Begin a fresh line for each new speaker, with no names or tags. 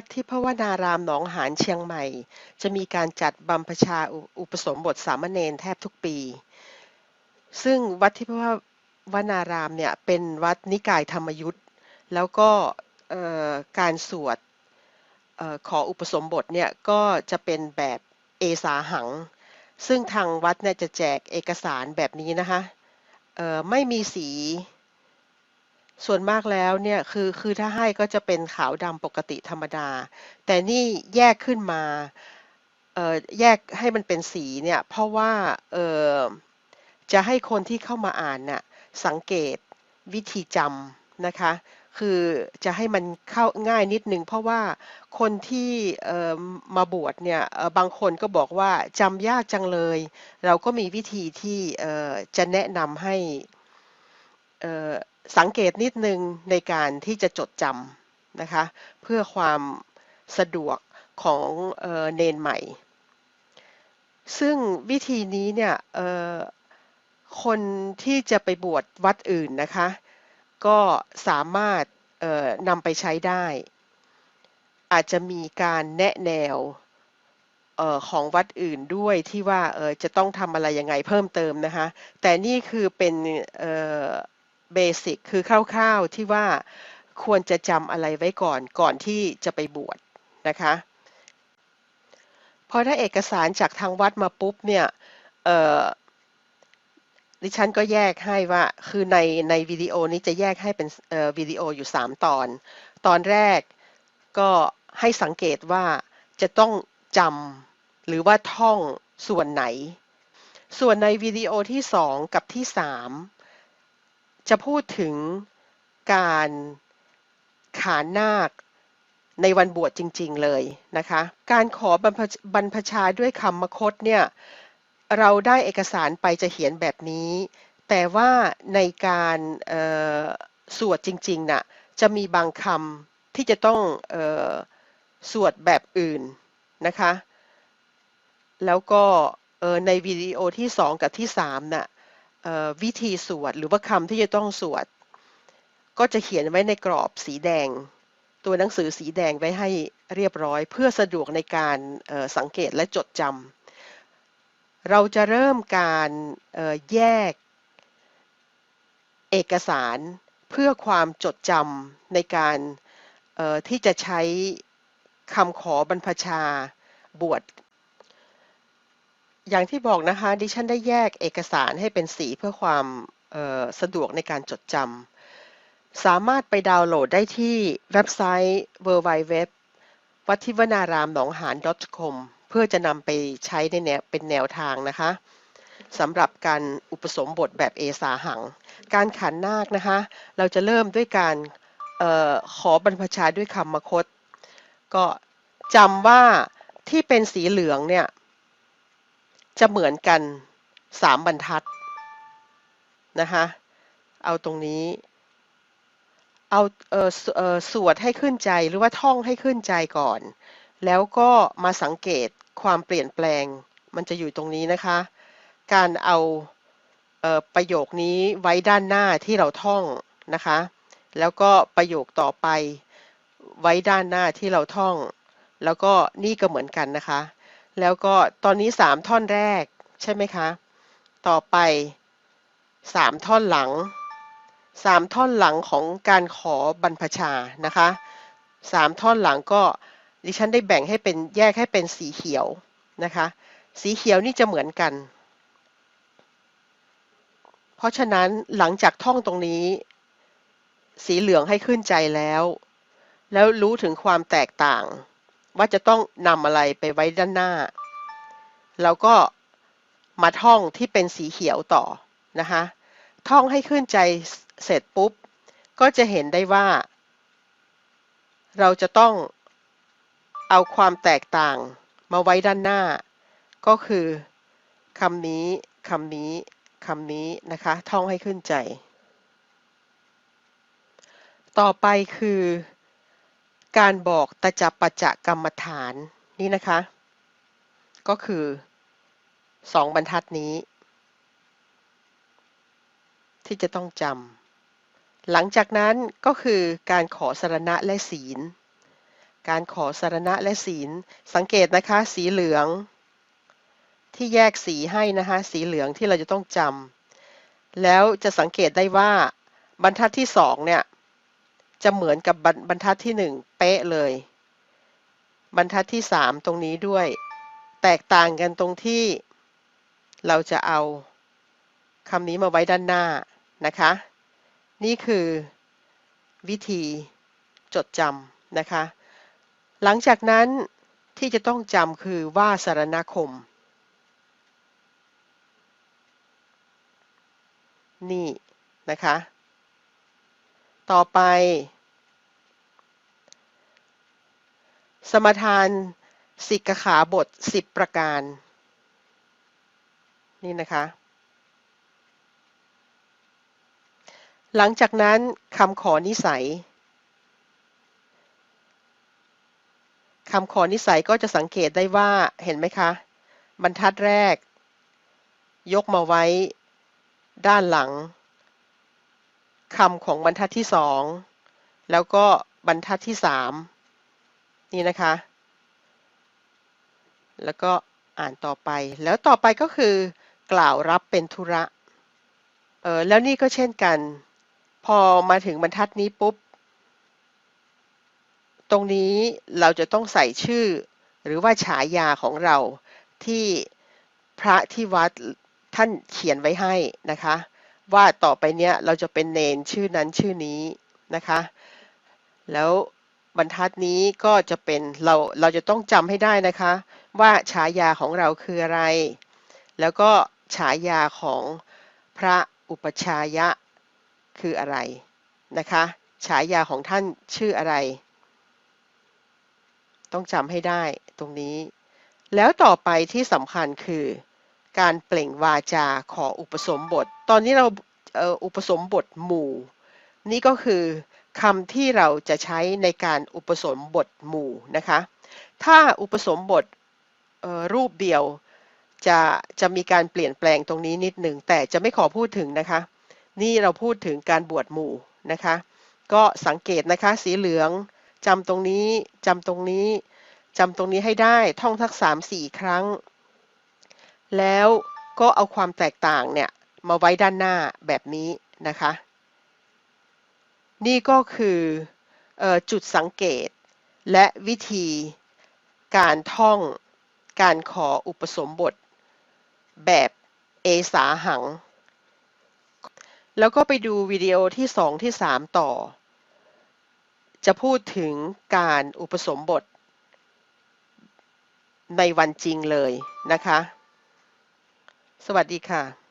วัดที่พระวนารามหนองหานเชียงใหม่ จะมีการจัดบำพชาอุอุปสมบทสามเณรแทบทุกปี ซึ่งวัดที่พระวนารามเนี่ยเป็นวัดนิกายธรรมยุทธ์แล้วก็การสวดออขออุปสมบทเนี่ยก็จะเป็นแบบเอสาหัง ซึ่งทางวัดเนี่ยจะแจกเอกสารแบบนี้นะคะไม่มีสี ส่วนมากแล้วเนี่ยคือคือถ้าให้ก็จะเป็นขาวดำปกติธรรมดา แต่นี่แยกขึ้นมาเอ่อแยกให้มันเป็นสีเนี่ยเพราะว่าเอ่อจะให้คนที่เข้ามาอ่านน่ะสังเกตวิธีจำนะคะคือจะให้มันเข้าง่ายนิดนึงเพราะว่าคนที่มาบวชเนี่ยบางคนก็บอกว่าจำยากจังเลย เราก็มีวิธีที่จะแนะนำให้อ่อ สังเกตนิดนึงในการที่จะจดจำนะคะ เพื่อความสะดวกของเเนนใหม่ ซึ่งวิธีนี้เนี่ยคนที่จะไปบวชวัดอื่นนะคะ ก็สามารถนำไปใช้ได้ อาจจะมีการแนะแนวออของวัดอื่นด้วยที่ว่าจะต้องทำอะไรยังไงเพิ่มเติมนะคะ แต่นี่คือเป็น เบสิกคือคร่าวๆที่ว่าควรจะจำอะไรไว้ก่อนก่อนที่จะไปบวชนะคะพราะถ้าเอกสารจากทางวัดมาปุ๊บเนี่ยดิฉันก็แยกให้ว่าคือในในวิดีโอนี้จะแยกให้เป็นวิดีโออยู่ 3 ตอน ตอนแรกก็ให้สังเกตว่าจะต้องจำหรือว่าท่องส่วนไหน ส่วนในวิดีโอที่ 2 กับที่ 3 จะพูดถึงการขานนาคในวันบวชจริง ๆ เลยนะคะ การขอบรรพชาด้วยคำมคตเนี่ยเราได้เอกสารไปจะเขียนแบบนี้ แต่ว่าในการสวดจริงๆน่ะจะมีบางคำที่จะต้องออสวดแบบอื่นนะคะ แล้วก็ในวิดีโอที่ 2 กับที่3น่ะเอ่อ วิธีสวดหรือว่าคำที่จะต้องสวด ก็จะเขียนไว้ในกรอบสีแดง ตัวหนังสือสีแดงไว้ให้เรียบร้อย เพื่อสะดวกในการสังเกตและจดจำเราจะเริ่มการแยกเอกสารเพื่อความจดจำในการที่จะใช้คำขอบรรพชาบวช อย่างที่บอกนะคะ ดิฉันได้แยกเอกสารให้เป็นสีเพื่อความสะดวกในการจดจำ สามารถไปดาวน์โหลดได้ที่เว็บไซต์ www วัดทิวนารามหนองหาน .com เพื่อจะนำไปใช้ในแนวเป็นแนวทางนะคะสำหรับการอุปสมบทแบบเอสาหัง การขันนาคนะคะ เราจะเริ่มด้วยการออขอบรรพชาด้วยคำมคต ก็จำว่าที่เป็นสีเหลืองเนี่ย จะเหมือนกันสามบรรทัดนะคะเอาตรงนี้ เอาเออเออสวดให้ขึ้นใจหรือว่าท่องให้ขึ้นใจก่อน แล้วก็มาสังเกตความเปลี่ยนแปลง มันจะอยู่ตรงนี้นะคะ การเอาเออประโยคนี้ไว้ด้านหน้าที่เราท่องนะคะ แล้วก็ประโยคต่อไปไว้ด้านหน้าที่เราท่อง แล้วก็นี่ก็เหมือนกันนะคะ แล้วก็ตอนนี้สามท่อนแรกใช่ไหมคะ ต่อไปสามท่อนหลังสามท่อนหลังของการขอบรรพชานะคะสามท่อนหลังก็ดิฉันได้แบ่งให้เป็นแยกให้เป็นสีเขียวนะคะ สีเขียวนี่จะเหมือนกัน เพราะฉะนั้นหลังจากท่องตรงนี้ สีเหลืองให้ขึ้นใจแล้ว แล้วรู้ถึงความแตกต่าง ว่าจะต้องนำอะไรไปไว้ด้านหน้าเราก็มาท่องที่เป็นสีเขียวต่อนะคะท่องให้ขึ้นใจเสร็จปุ๊บ ก็จะเห็นได้ว่า เราจะต้องเอาความแตกต่างมาไว้ด้านหน้า ก็คือคำนี้คำนี้คำนี้นะคะ ท่องให้ขึ้นใจ ต่อไปคือ การบอกตะจัปัจจกรรมฐานนี่นะคะ ก็คือสองบรรทัดนี้ ที่จะต้องจำหลังจากนั้นก็คือการขอสารณะและศีล การขอสารณะและศีล สังเกตนะคะสีเหลือง ที่แยกสีให้นะคะสีเหลืองที่เราจะต้องจำแล้วจะสังเกตได้ว่าบรรทัดที่สองเนี่ย จะเหมือนกับบรรทัดที่หนึ่งเป๊ะเลย บรรทัดที่สามตรงนี้ด้วย แตกต่างกันตรงที่เราจะเอาคำนี้มาไว้ด้านหน้านะคะ นี่คือวิธีจดจำนะคะ หลังจากนั้นที่จะต้องจำคือว่าสารณคม นี่นะคะ ต่อไป สมทานสิกขาบท 10 ประการ นี่นะคะ หลังจากนั้นคำขอนิสัยคำขอนิสัยก็จะสังเกตได้ว่าเห็นไหมคะ บรรทัดแรก ยกมาไว้ด้านหลัง คำของบรรทัดที่สองแล้วก็บรรทัดที่สามนี่นะคะ แล้วก็อ่านต่อไป แล้วต่อไปก็คือกล่าวรับเป็นธุระ เออแล้วนี่ก็เช่นกัน พอมาถึงบรรทัดนี้ปุ๊บ ตรงนี้เราจะต้องใส่ชื่อ หรือว่าฉายาของเราที่พระที่วัดท่านเขียนไว้ให้นะคะ ว่าต่อไปเนี้ยเราจะเป็นเนนชื่อนั้นชื่อนี้นะคะ แล้วบรรทัดนี้ก็จะเป็นเราเราจะต้องจำให้ได้นะคะ ว่าฉายาของเราคืออะไร แล้วก็ฉายาของพระอุปชายะคืออะไรนะคะ ฉายาของท่านชื่ออะไร ต้องจำให้ได้ตรงนี้ แล้วต่อไปที่สำคัญคือ การเปล่งวาจาขออุปสมบท ตอนนี้เราเอ,อ,อุปสมบทหมู่ นี่ก็คือคำที่เราจะใช้ในการอุปสมบทหมู่นะคะ ถ้าอุปสมบทออรูปเดียวจะจะมีการเปลี่ยนแปลงตรงนี้นิดหนึ่งแต่จะไม่ขอพูดถึงนะคะ นี่เราพูดถึงการบวชหมู่นะคะ ก็สังเกตนะคะสีเหลืองจำตรงนี้จำตรงนี้จำตรงนี้ให้ได้ท่องทักสามสี่ครั้ง แล้วก็เอาความแตกต่างเนี่ยมาไว้ด้านหน้าแบบนี้นะคะ นี่ก็คืออจุดสังเกตและวิธีการท่องการขออุปสมบทแบบเอสาหัง แล้วก็ไปดูวิดีโอที่สองที่สามต่อ จะพูดถึงการอุปสมบทในวันจริงเลยนะคะ สวัสดีค่ะ